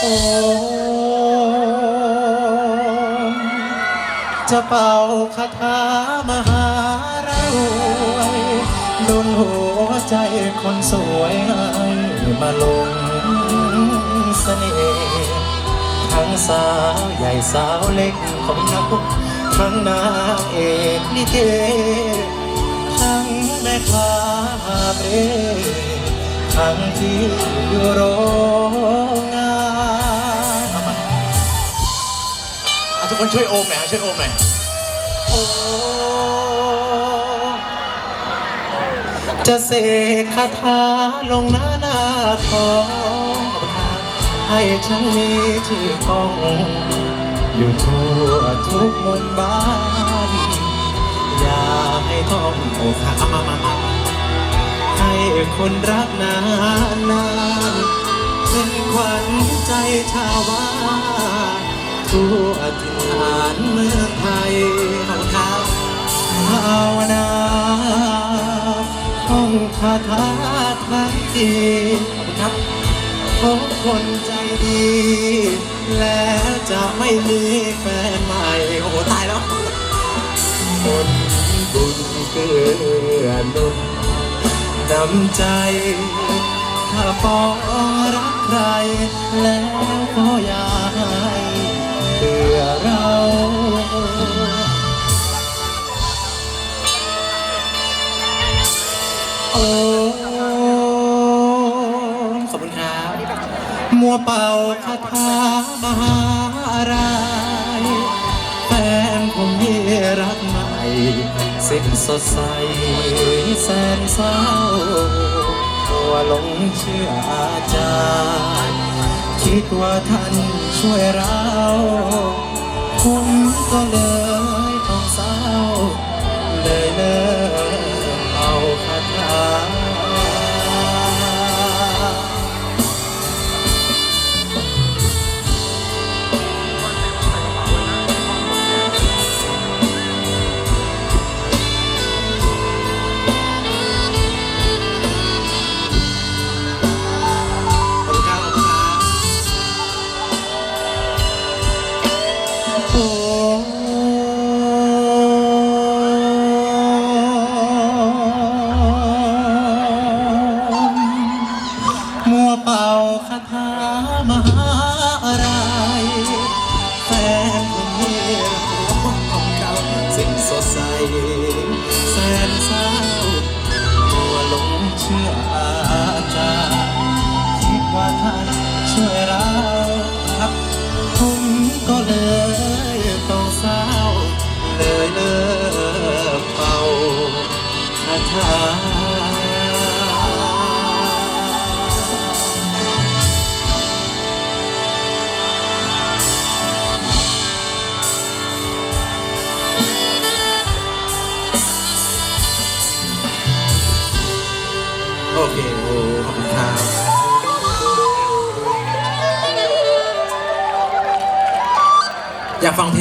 โอ้จะเป่าคาถามหารวยโดนหัวใจคนสวยให้มาลงเสน่ห์ทั้งสาวใหญ่สาวเล็กของนักทั้งนางเอกลิเกทั้งแม่ค้าหาเบรทั้งที่อยู่โร กคนช่วยโอมหน่อยฮะช่วยโอมหน่อยโอ้จะเสกคาถาลงหน้าหน้าทองให้ฉันมีชื่อของอยู่ทั่วทุกมุมบ้าน อย่าให้ท้องอกหักเอมามามาให้คนรักนานนานเป็นขวัญใจชาวบ้านทั่วาถาทั้งทีขอบคุณครับพบคนใจดี แล้วจะไม่มีแฟนใหม่ โอ้โห ตายแล้วคนบุญเกื้อหนุนนำใจ ถ้าปองรักใคร แล้วก็อย่าให้เบื่อเราโอ้ มัวเป่าคาถามหาอะไรแฟนผมมีรักใหม่สิ้นสดใสแสนเศร้าหัวหลงเชื่ออาจารย์คิดว่าท่านช่วยเราผมก็เลย คาถามหาอะไรแฟนคนนี้ของเขาสิ้นสดใสแสนเศร้ามัวหลงเชื่ออาจารย์คิดว่าท่านช่วยเราครับผมก็เลยต้องเศร้าเลยเลิก ขอบคุณครับอยากฟังเพลง